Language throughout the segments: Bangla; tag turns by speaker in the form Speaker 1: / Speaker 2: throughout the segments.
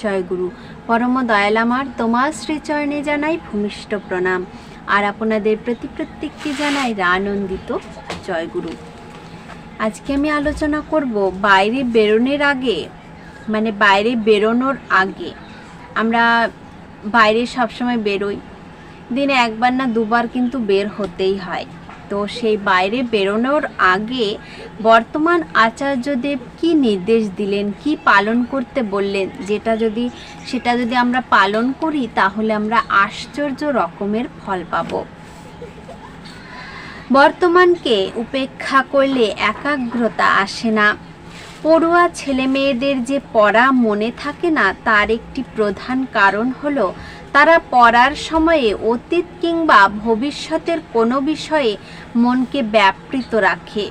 Speaker 1: জয়গুরু পরম দয়াল আমার তোমার শ্রীচরণে জানাই ভূমিষ্ঠ প্রণাম। আর আপনাদের প্রতি প্রত্যেককে জানাই আনন্দিত জয়গুরু আজকে আমি আলোচনা করব বাইরে বেরোনোর আগে মানে বাইরে বেরোনোর আগে। আমরা বাইরে সবসময় বেরোই। দিনে একবার না দুবার কিন্তু বের হতেই হয়। তো সেই বাইরে বেরোনোর আগে বর্তমান আচার্যদেব কি নির্দেশ দিলেন, কি পালন করতে বললেন? যেটা যদি, সেটা যদি আমরা পালন করি, তাহলে আমরা আশ্চর্য রকমের ফল পাবো। বর্তমানকে উপেক্ষা করলে একাগ্রতা আসে না। পড়ুয়া ছেলে মেয়েদের যে পড়া মনে থাকে না, তার একটি প্রধান কারণ হলো তারা পড়ার সময়ে অতীত কিংবা ভবিষ্যতের কোনো বিষয়ে মনকে ব্যাপৃত রাখে।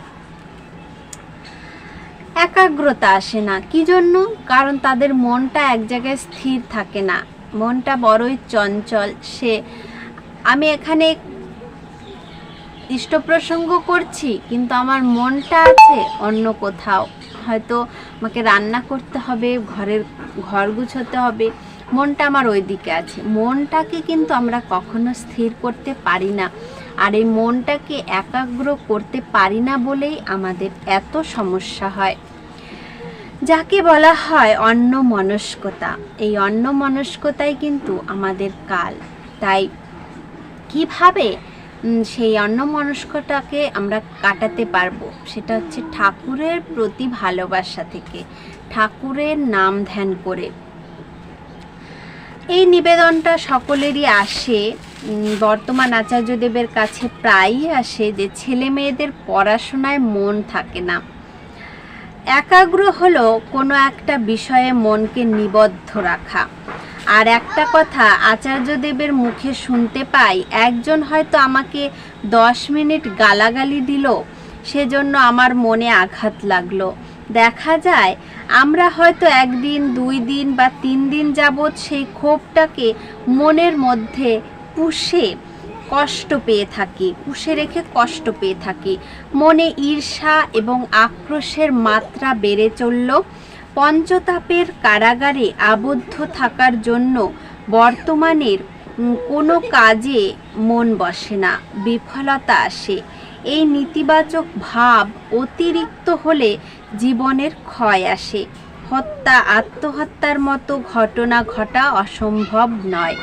Speaker 1: একাগ্রতা আসে না। কি জন্য? কারণ তাদের মনটা এক জায়গায় স্থির থাকে না। মনটা বড়ই চঞ্চল। সে, আমি এখানে ইষ্ট প্রসঙ্গ করছি, কিন্তু আমার মনটা আছে অন্য কোথাও। হয়তো আমাকে রান্না করতে হবে, ঘরের, ঘর গুছোতে হবে। মনটা আমার ওই দিকে আছে। মনটাকে কিন্তু আমরা কখনো স্থির করতে পারি না। আর এই মনটাকে একাগ্র করতে পারি না বলেই আমাদের এত সমস্যা হয়। যাকে বলা হয় অন্য মনস্কতা এই অন্য মনস্কতাই কিন্তু আমাদের কাল। তাই কীভাবে সেই অন্য মনস্কটাকে আমরা কাটাতে পারব? সেটা হচ্ছে ঠাকুরের প্রতি ভালোবাসা থেকে। ঠাকুরের নাম ধ্যান করে। এই নিবেদনটা সকলেরই আসে। বর্তমান আচার্যদেবের কাছে প্রায়ই আসে যে ছেলে মেয়েদের পড়াশোনায় মন থাকে না। একাগ্র হলো কোনো একটা বিষয়ে মনকে নিবদ্ধ রাখা। আর একটা কথা, আচার্যদেবের মুখে শুনতে পাই, একজন হয়তো আমাকে দশ মিনিট গালাগালি দিল, সেজন্য আমার মনে আঘাত লাগল। দেখা যায়, আমরা হয়তো একদিন, দুই দিন বা তিন দিন যাবৎ সেই ক্ষোভটাকে মনের মধ্যে পুষে কষ্ট পেয়ে থাকি, পুষে রেখে কষ্ট পেয়ে থাকি। মনে ঈর্ষা এবং আক্রোশের মাত্রা বেড়ে চলল। পঞ্চতাপের কারাগারে আবদ্ধ থাকার জন্য বর্তমানের কোনো কাজে মন বসে না, বিফলতা আসে। এই নেতিবাচক ভাব অতিরিক্ত হলে জীবনের ক্ষয় আসে। হত্যা, আত্মহত্যার মতো ঘটনা ঘটা অসম্ভব নয়।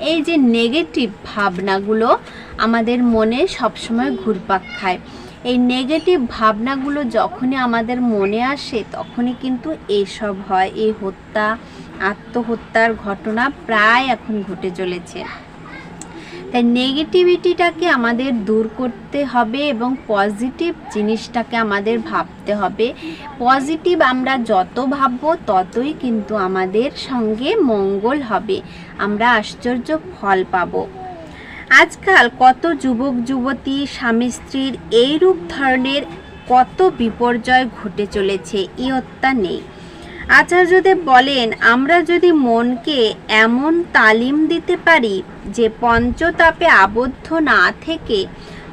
Speaker 1: এই যে নেগেটিভ ভাবনাগুলো আমাদের মনে সবসময় ঘুরপাক খায়। এই নেগেটিভ ভাবনাগুলো যখনই আমাদের মনে আসে, তখনই কিন্তু এইসব হয়। এই হত্যা, আত্মহত্যার ঘটনা প্রায় এখন ঘটে চলেছে। তাই নেগেটিভিটিটাকে আমাদের দূর করতে হবে এবং পজিটিভ জিনিসটাকে আমাদের ভাবতে হবে। পজিটিভ আমরা যত ভাববো ততই কিন্তু আমাদের সঙ্গে মঙ্গল হবে। আমরা আশ্চর্য ফল পাবো। আজকাল কত যুবক, যুবতী, স্বামী, স্ত্রীর এইরূপ ধরনের কত বিপর্যয় ঘটে চলেছে ইয়ত্তা নেই। আচার্যদেব বলেন, আমরা যদি মনকে এমন তালিম দিতে পারি যে পঞ্চতাপে আবদ্ধ না থেকে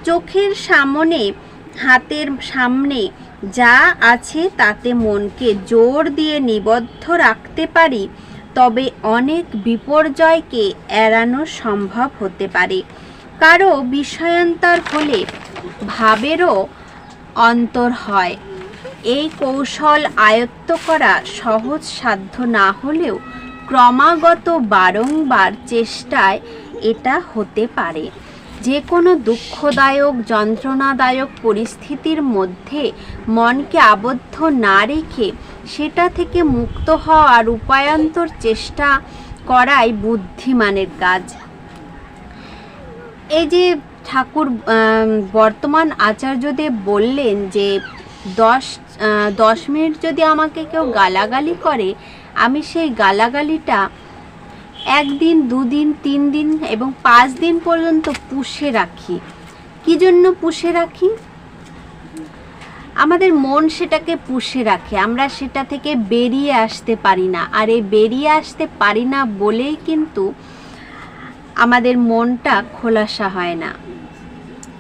Speaker 1: চোখের সামনে, হাতের সামনে যা আছে তাতে মনকে জোর দিয়ে নিবদ্ধ রাখতে পারি, তবে অনেক বিপর্যয়কে এড়ানো সম্ভব হতে পারে। কারও বিষয়ান্তর হলে ভাবেরও অন্তর হয়। এই কৌশল আয়ত্ত করা সহজ সাধ্য না হলেও ক্রমাগত বারংবার চেষ্টায় এটা হতে পারে। যে কোনো দুঃখদায়ক, যন্ত্রণাদায়ক পরিস্থিতির মধ্যে মনকে আবদ্ধ না রেখে সেটা থেকে মুক্ত হওয়ার উপায়ান্তর চেষ্টা করাই বুদ্ধিমানের কাজ। এই যে ঠাকুর বর্তমান আচার্যদেব বললেন যে দশ দশ মিনিট যদি আমাকে কেউ গালাগালি করে, আমি সেই গালাগালিটা একদিন, দুদিন তিন দিন এবং পাঁচ দিন পর্যন্ত পুষে রাখি। কি জন্য পুষে রাখি? আমাদের মন সেটাকে পুষে রাখে। আমরা সেটা থেকে বেরিয়ে আসতে পারি না। আর এই বেরিয়ে আসতে পারি না বলেই কিন্তু আমাদের মনটা খোলাসা হয় না।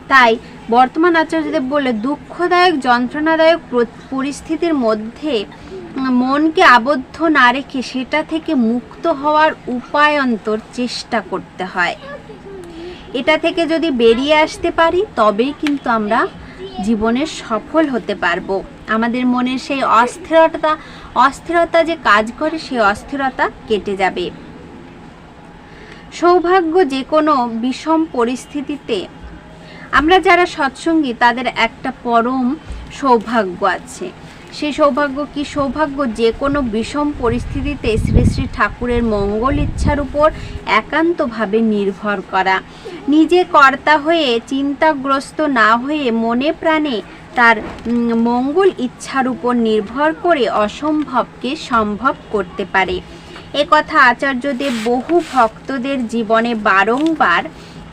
Speaker 1: তাই বর্তমান আচার্যদেব বলে দুঃখদায়ক, যন্ত্রণাদায়ক পরিস্থিতির মধ্যে মনকে আবদ্ধ না রেখে সেটা থেকে মুক্ত হওয়ার উপায়ন্তর চেষ্টা করতে হয়। এটা থেকে যদি বেরিয়ে আসতে পারি, তবেই কিন্তু আমরা জীবনে সফল হতে পারব। আমাদের মনের সেই অস্থিরতা অস্থিরতা যে কাজ করে, সেই অস্থিরতা কেটে যাবে। সৌভাগ্য যে কোনো বিষম পরিস্থিতিতে আমরা যারা সৎসঙ্গী, তাদের একটা পরম সৌভাগ্য আছে। সেই সৌভাগ্য কি? সৌভাগ্য যে কোনো বিষম পরিস্থিতিতে শ্রী শ্রী ঠাকুরের মঙ্গল ইচ্ছার উপর একান্তভাবে নির্ভর করা। নিজে কর্তা হয়ে, চিন্তাগ্রস্ত না হয়ে, মনে প্রাণে তার মঙ্গল ইচ্ছার উপর নির্ভর করে অসম্ভবকে সম্ভব করতে পারে। কথা আচার্যদেব বহু ভক্তদের জীবনে বারংবার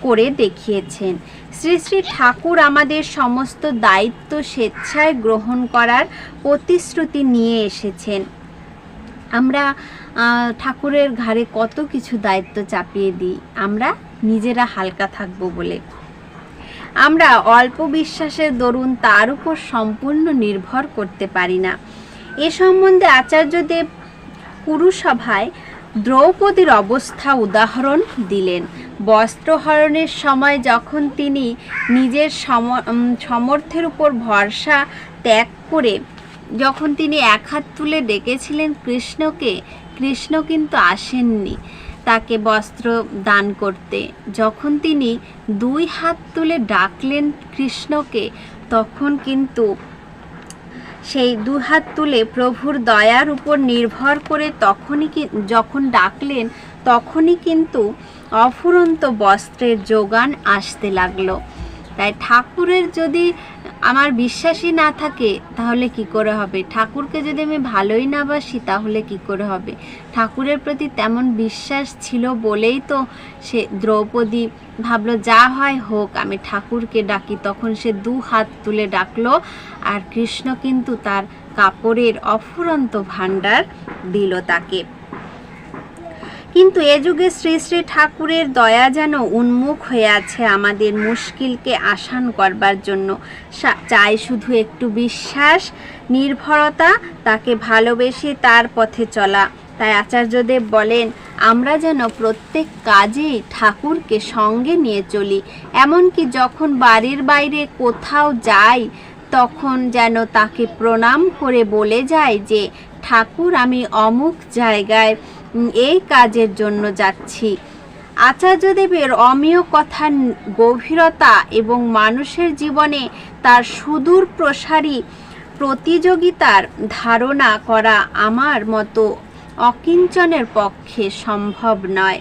Speaker 1: করে দেখিয়েছেন। শ্রী শ্রী ঠাকুর আমাদের সমস্ত দায়িত্ব স্বেচ্ছায় গ্রহণ করার প্রতিশ্রুতি নিয়ে এসেছেন। আমরা ঠাকুরের ঘাড়ে কত কিছু দায়িত্ব চাপিয়ে দিই, আমরা নিজেরা হালকা থাকব বলে। আমরা অল্প বিশ্বাসের দরুন তার উপর সম্পূর্ণ নির্ভর করতে পারি না। এ সম্বন্ধে আচার্যদেব পুরুসভায় দ্রৌপদীর অবস্থা উদাহরণ দিলেন। বস্ত্রহরণের সময় যখন তিনি নিজের সমর্থের উপর ভরসা ত্যাগ করে যখন তিনি এক হাত তুলে ডেকেছিলেন কৃষ্ণকে, কৃষ্ণ কিন্তু আসেননি তাকে বস্ত্র দান করতে। যখন তিনি দুই হাত তুলে ডাকলেন কৃষ্ণকে, তখন কিন্তু সেই দুহাত তুলে প্রভুর দয়ার উপর নির্ভর করে তখনই যখন ডাকলেন, তখনই কিন্তু অফুরন্ত বস্ত্রের যোগান আসতে লাগল। তাই ঠাকুরের যদি আমার বিশ্বাসই না থাকে, তাহলে কি করে হবে? ঠাকুরকে যদি আমি ভালোই না বাসি, তাহলে কি করে হবে? ঠাকুরের প্রতি তেমন বিশ্বাস ছিল বলেই তো সে দ্রৌপদী ভাবলো, যা হয় হোক, আমি ঠাকুরকে ডাকি। তখন সে দু হাত তুলে ডাকলো, আর কৃষ্ণ কিন্তু তার কাপড়ের অফুরন্ত ভাণ্ডার দিল তাকে। কিন্তু এ যুগে শ্রী শ্রী ঠাকুরের দয়া যেন উন্মুখ হয়ে আছে আমাদের মুশকিলকে আসান করবার জন্য। চাই শুধু একটু বিশ্বাস, নির্ভরতা, তাকে ভালোবেসে তার পথে চলা। তাই আচার্যদেব বলেন, আমরা যেন প্রত্যেক কাজেই ঠাকুরকে সঙ্গে নিয়ে চলি। এমনকি যখন বাড়ির বাইরে কোথাও যাই, তখন যেন তাকে প্রণাম করে বলে যায় যে, ঠাকুর, আমি অমুক জায়গায় এই কাজের জন্য যাচ্ছি। আচার্যদেবের অমীয় কথার গভীরতা এবং মানুষের জীবনে তার সুদূর প্রসারী প্রতিযোগিতার ধারণা করা আমার মতো অকিঞ্চনের পক্ষে সম্ভব নয়।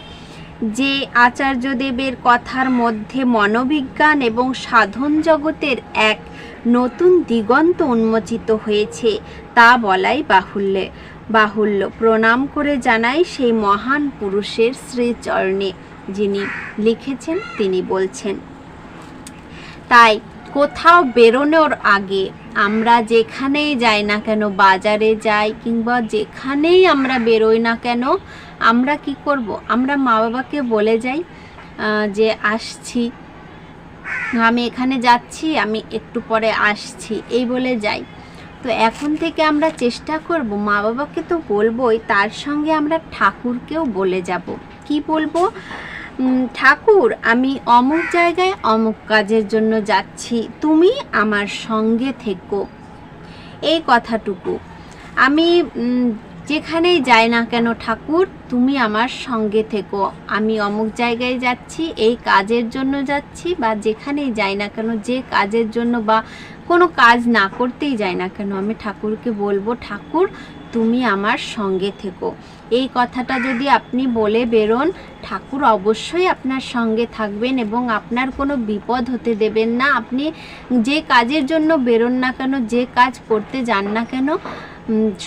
Speaker 1: যে আচার্যদেবের কথার মধ্যে মনোবিজ্ঞান এবং সাধন জগতের এক নতুন দিগন্ত উন্মোচিত হয়েছে, তা বলাই বাহুল্যে। বাহুল্য। প্রণাম করে জানাই সেই মহান পুরুষের শ্রীচরণে, যিনি লিখেছেন, তিনি বলছেন, তাই কোথাও বেরোনোর আগে আমরা যেখানেই যাই না কেন, বাজারে যাই কিংবা যেখানেই আমরা বেরোই না কেন, আমরা কি করব? আমরা মা বাবাকে বলে যাই যে আসছি। আমি এখানে যাচ্ছি, আমি একটু পরে আসছি। এই বলে যাই। তো এখন থেকে আমরা চেষ্টা করব মা বাবাকে তো বলবই, তার সঙ্গে আমরা ঠাকুরকেও বলে যাব। কি বলব? ঠাকুর, আমি অমুক জায়গায় অমুক কাজের জন্য যাচ্ছি, তুমি আমার সঙ্গে থেকো। এই কথাটুকু। আমি যেখানেই যাই না কেন ঠাকুর, তুমি আমার সঙ্গে থেকো। আমি অমুক জায়গায় যাচ্ছি, এই কাজের জন্য যাচ্ছি, বা যেখানেই যাই না কেন, যে কাজের জন্য বা কোনো কাজ না করতেই যাই না কেন? আমি ঠাকুরকে বলব, ঠাকুর, তুমি আমার সঙ্গে থেকো। এই কথাটা যদি আপনি বলে বেরোন, ঠাকুর অবশ্যই আপনার সঙ্গে থাকবেন এবং আপনার কোনো বিপদ হতে দেবেন না। আপনি যে কাজের জন্য বেরোন না কেন, যে কাজ করতে যান না কেন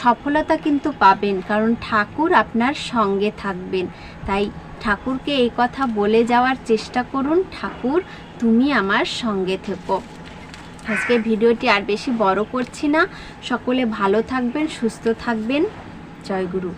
Speaker 1: সফলতা কিন্তু পাবেন, কারণ ঠাকুর আপনার সঙ্গে থাকবেন। তাই ঠাকুরকে এই কথা বলে যাওয়ার চেষ্টা করুন। ঠাকুর, তুমি আমার সঙ্গে থেকো। আজকে ভিডিওটি আর বেশি বড় করছি না। সকলে ভালো থাকবেন সুস্থ থাকবেন। জয় গুরু।